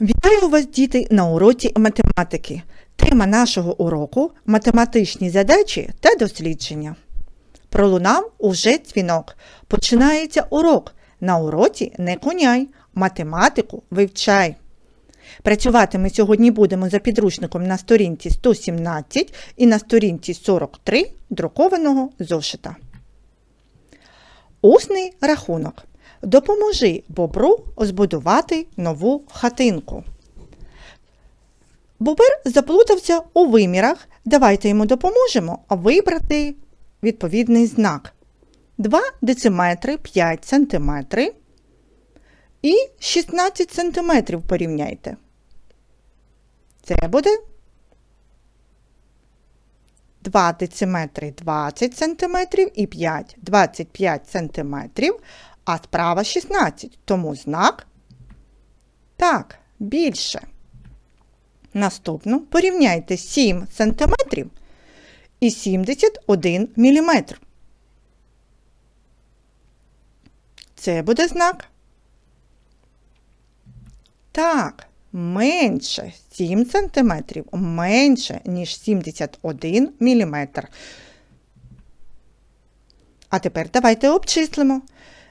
Вітаю вас, діти, на уроці математики. Тема нашого уроку математичні задачі та дослідження. Пролунав уже дзвінок. Починається урок. На уроці не коняй, математику вивчай. Працювати ми сьогодні будемо за підручником на сторінці 117 і на сторінці 43 друкованого зошита. Усний рахунок. Допоможи бобру збудувати нову хатинку. Бобер заплутався у вимірах. Давайте йому допоможемо вибрати відповідний знак. 2 дециметри 5 сантиметри і 16 сантиметрів порівняйте. Це буде 2 дециметри 20 сантиметрів і 5 25 сантиметрів, а справа 16, тому знак так, більше. Наступно порівняйте 7 сантиметрів і 71 міліметр. Це буде знак. Так, менше 7 сантиметрів менше, ніж 71 міліметр. А тепер давайте обчислимо.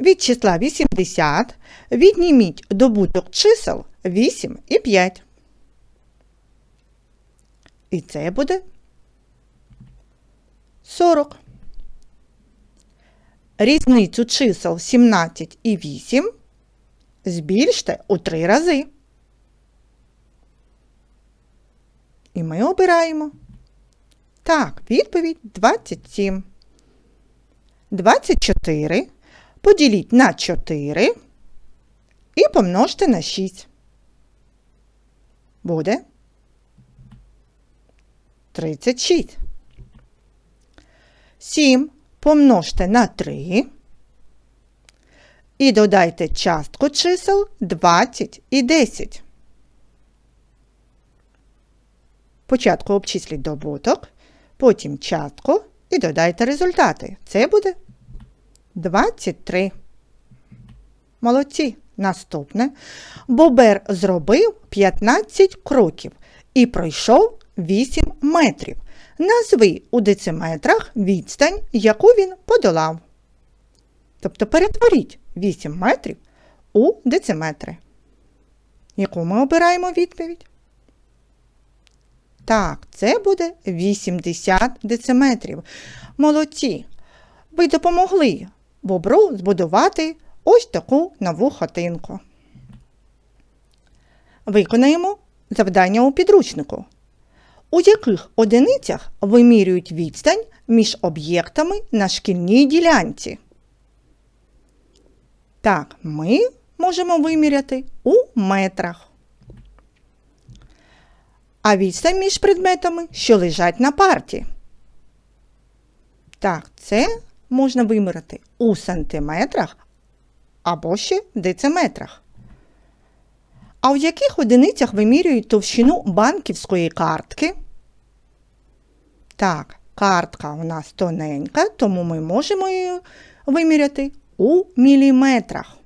Від числа 80 відніміть добуток чисел 8 і 5. І це буде 40. Різницю чисел 17 і 8 збільште у 3 рази. І ми обираємо. Так, відповідь 27. 24 поділіть на 4 і помножте на 6. Буде 36. 7 помножте на 3 і додайте частку чисел 20 і 10. Спочатку обчисліть добуток, потім частку і додайте результати. Це буде 23. Молодці. Наступне. Бобер зробив 15 кроків і пройшов 8 метрів. Назви у дециметрах відстань, яку він подолав. Тобто перетворіть 8 метрів у дециметри. Яку ми обираємо відповідь? Так, це буде 80 дециметрів. Молодці. Ви допомогли бобру збудувати ось таку нову хатинку. Виконаємо завдання у підручнику. У яких одиницях вимірюють відстань між об'єктами на шкільній ділянці? Так, ми можемо виміряти у метрах. А відстань між предметами, що лежать на парті. Так, це можна виміряти у сантиметрах або ще дециметрах. А у яких одиницях вимірюють товщину банківської картки? Так, картка у нас тоненька, тому ми можемо її виміряти у міліметрах.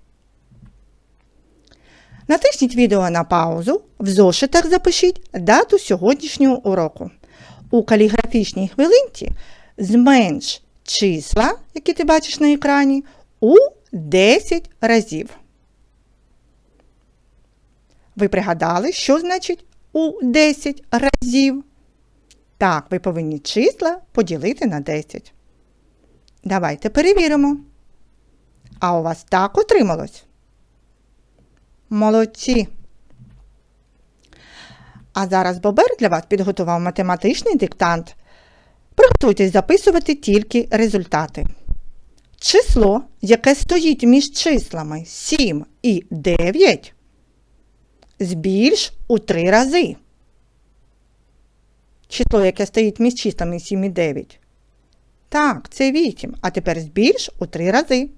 Натисніть відео на паузу, в зошитах запишіть дату сьогоднішнього уроку. У каліграфічній хвилинці зменш числа, які ти бачиш на екрані, у 10 разів. Ви пригадали, що значить у 10 разів? Так, ви повинні числа поділити на 10. Давайте перевіримо. А у вас так отрималось? Молодці. А зараз Бобер для вас підготував математичний диктант. Приготуйтесь записувати тільки результати. Число, яке стоїть між числами 7 і 9, збільш у 3 рази. Число, яке стоїть між числами 7 і 9. Так, це 8. А тепер збільш у 3 рази.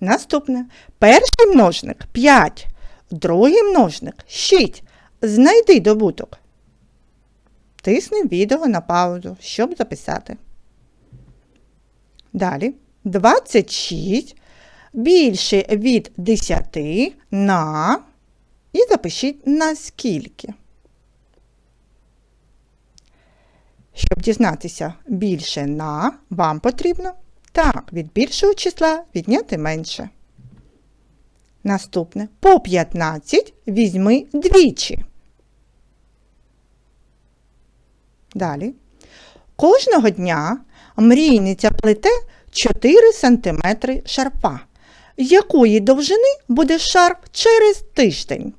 Наступне. Перший множник 5. Другий множник 6. Знайди добуток. Тисни відео на паузу, щоб записати. Далі 26 більше від 10 на і запишіть на скільки. Щоб дізнатися більше на, вам потрібно так, від більшого числа відняти менше. Наступне по 15 візьми двічі. Далі. Кожного дня мрійниця плете 4 см шарпа. Якої довжини буде шарп через тиждень?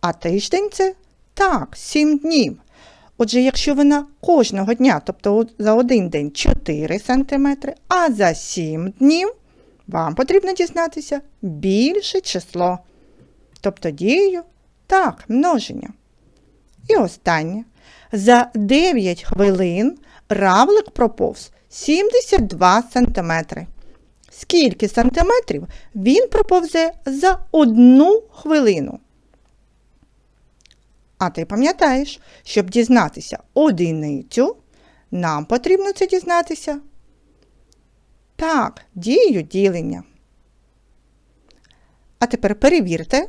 А тиждень це так, 7 днів. Отже, якщо вона кожного дня, тобто за один день 4 см, а за 7 днів вам потрібно дізнатися більше число. Тобто дією так, множення. І останнє. За 9 хвилин равлик проповз 72 см. Скільки сантиметрів він проповзе за одну хвилину? А ти пам'ятаєш, щоб дізнатися одиницю, нам потрібно це дізнатися. Так, дію ділення. А тепер перевірте,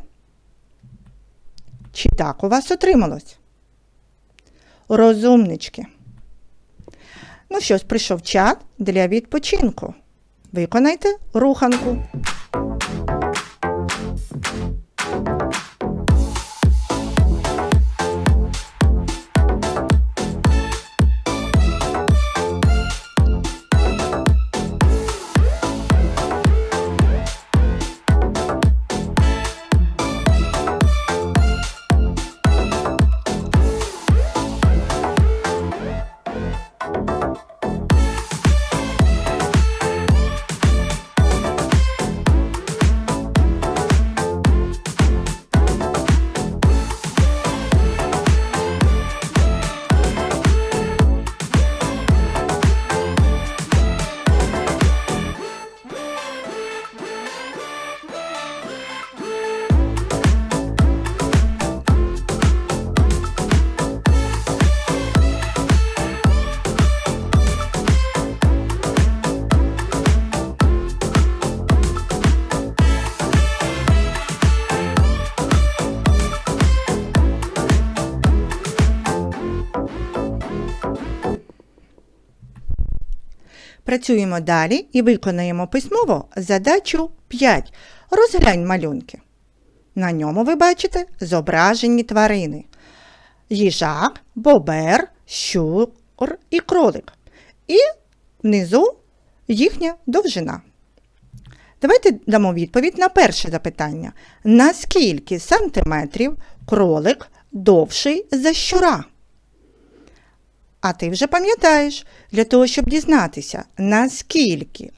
чи так у вас отрималось. Розумнички. Ну що ж, прийшов час для відпочинку. Виконайте руханку. Працюємо далі і виконаємо письмово задачу 5. Розглянь малюнки. На ньому ви бачите зображені тварини. Їжак, бобер, щур і кролик. І внизу їхня довжина. Давайте дамо відповідь на перше запитання. На скільки сантиметрів кролик довший за щура? А ти вже пам'ятаєш, для того, щоб дізнатися, наскільки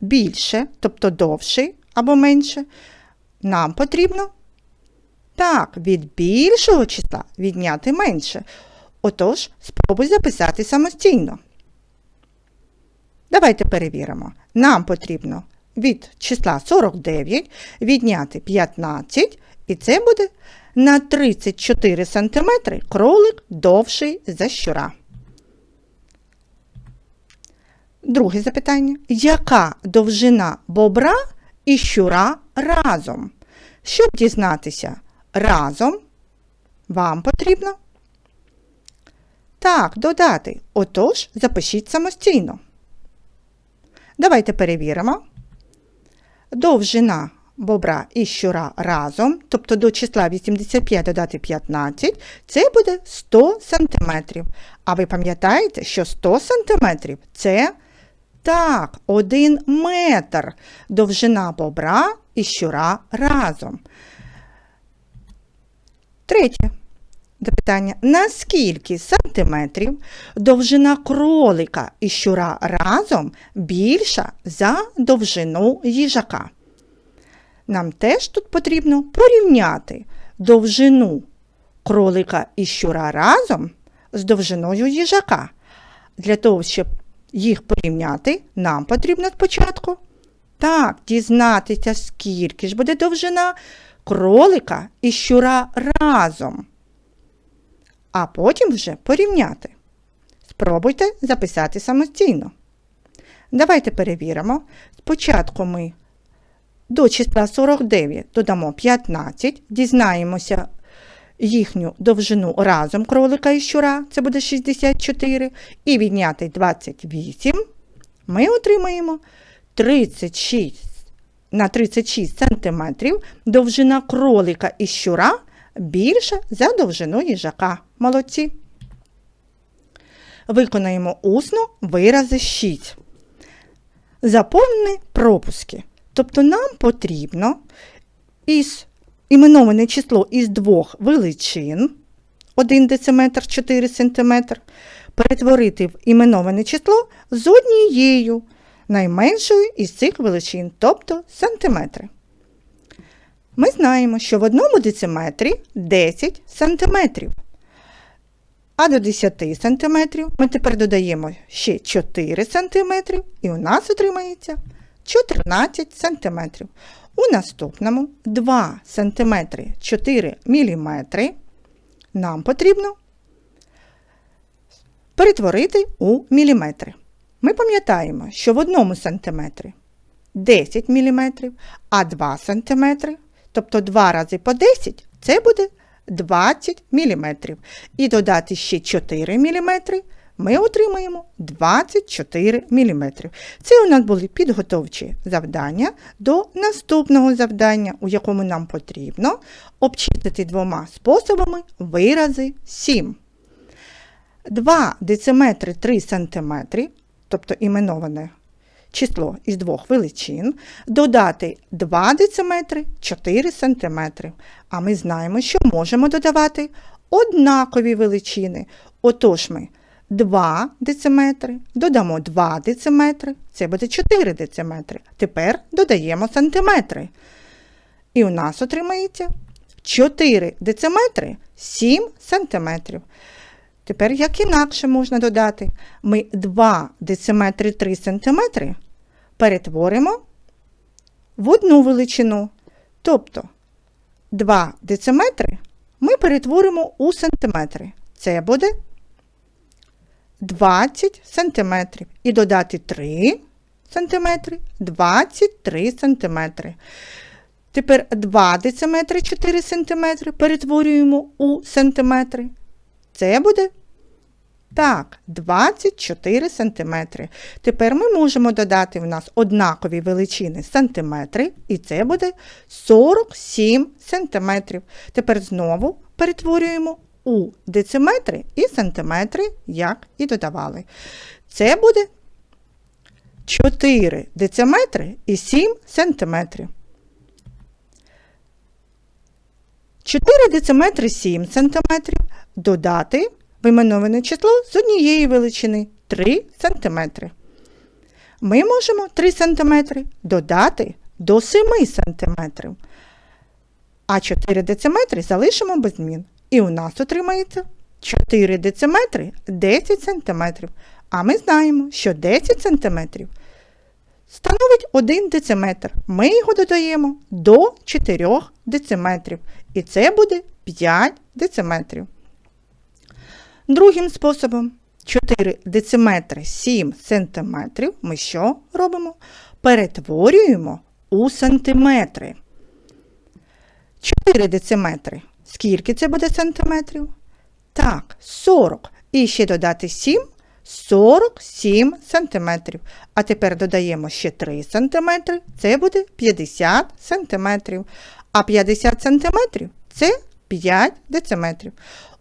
більше, тобто довший або менше, нам потрібно так, від більшого числа відняти менше. Отож, спробуй записати самостійно. Давайте перевіримо. Нам потрібно від числа 49 відняти 15, і це буде на 34 см кролик довший за щура. Друге запитання. Яка довжина бобра і щура разом? Щоб дізнатися разом, вам потрібно так, додати. Отож, запишіть самостійно. Давайте перевіримо. Довжина бобра і щура разом, тобто до числа 85 додати 15, це буде 100 см. А ви пам'ятаєте, що 100 см це так, 1 метр довжина бобра і щура разом. Третє запитання. Наскільки сантиметрів довжина кролика і щура разом більша за довжину їжака? Нам теж тут потрібно порівняти довжину кролика і щура разом з довжиною їжака. Для того, щоб їх порівняти, нам потрібно спочатку так, дізнатися, скільки ж буде довжина кролика і щура разом. А потім вже порівняти. Спробуйте записати самостійно. Давайте перевіримо. Спочатку ми до числа 49 додамо 15, дізнаємося їхню довжину разом кролика і щура, це буде 64, і відняти 28, ми отримаємо 36 на 36 см довжина кролика і щура більша за довжину їжака. Молодці. Виконаємо усно вирази 6. Заповнені пропуски. Тобто нам потрібно із іменоване число із двох величин 1 дециметр 4 см перетворити в іменоване число з однією найменшою із цих величин, тобто сантиметри. Ми знаємо, що в одному дециметрі 10 сантиметрів. А до 10 см ми тепер додаємо ще 4 см, і у нас отримається 14 см. У наступному 2 см 4 мм нам потрібно перетворити у міліметри. Ми пам'ятаємо, що в одному сантиметрі 10 мм, а 2 см, тобто 2 рази по 10 це буде 20 мм. І додати ще 4 мм, ми отримаємо 24 мм. Це у нас були підготовчі завдання до наступного завдання, у якому нам потрібно обчистити двома способами вирази 7. 2 дециметри 3 см, тобто іменоване число із двох величин, додати 2 дециметри 4 см. А ми знаємо, що можемо додавати однакові величини. Отож ми 2 дециметри, додамо 2 дециметри, це буде 4 дециметри. Тепер додаємо сантиметри. І у нас отримається 4 дециметри 7 сантиметрів. Тепер як інакше можна додати? Ми 2 дециметри 3 сантиметри перетворимо в одну величину. Тобто 2 дециметри ми перетворимо у сантиметри. Це буде 20 сантиметрів. І додати 3 сантиметри 23 сантиметри. Тепер 2 дециметри 4 сантиметри перетворюємо у сантиметри. Це буде так, 24 см. Тепер ми можемо додати в нас однакові величини сантиметри, і це буде 47 см. Тепер знову перетворюємо у дециметри і сантиметри, як і додавали. Це буде 4 дециметри і 7 сантиметрів. 4 дециметри 7 сантиметрів додати вименоване число з однієї величини 3 см. Ми можемо 3 см додати до 7 см. А 4 дециметри залишимо без змін. І у нас отримається 4 дециметри 10 см. А ми знаємо, що 10 см становить 1 дециметр. Ми його додаємо до 4 дециметрів. І це буде 5 дециметрів. Другим способом 4 дециметри 7 сантиметрів ми що робимо? Перетворюємо у сантиметри. 4 дециметри. Скільки це буде сантиметрів? Так, 40. І ще додати 7 47 сантиметрів. А тепер додаємо ще 3 сантиметри, це буде 50 сантиметрів. А 50 сантиметрів це 5 дециметрів.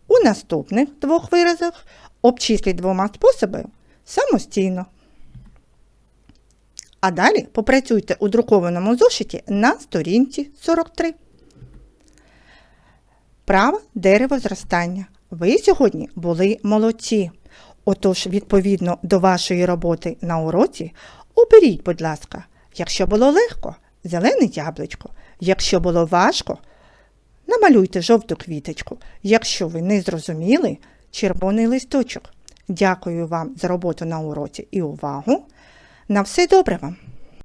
У наступних двох виразах обчисліть двома способами самостійно. А далі попрацюйте у друкованому зошиті на сторінці 43. Право дерево зростання. Ви сьогодні були молодці. Отож, відповідно до вашої роботи на уроці, оберіть, будь ласка, якщо було легко, зелене яблучко, якщо було важко, намалюйте жовту квіточку. Якщо ви не зрозуміли, червоний листочок. Дякую вам за роботу на уроці і увагу. На все добре вам!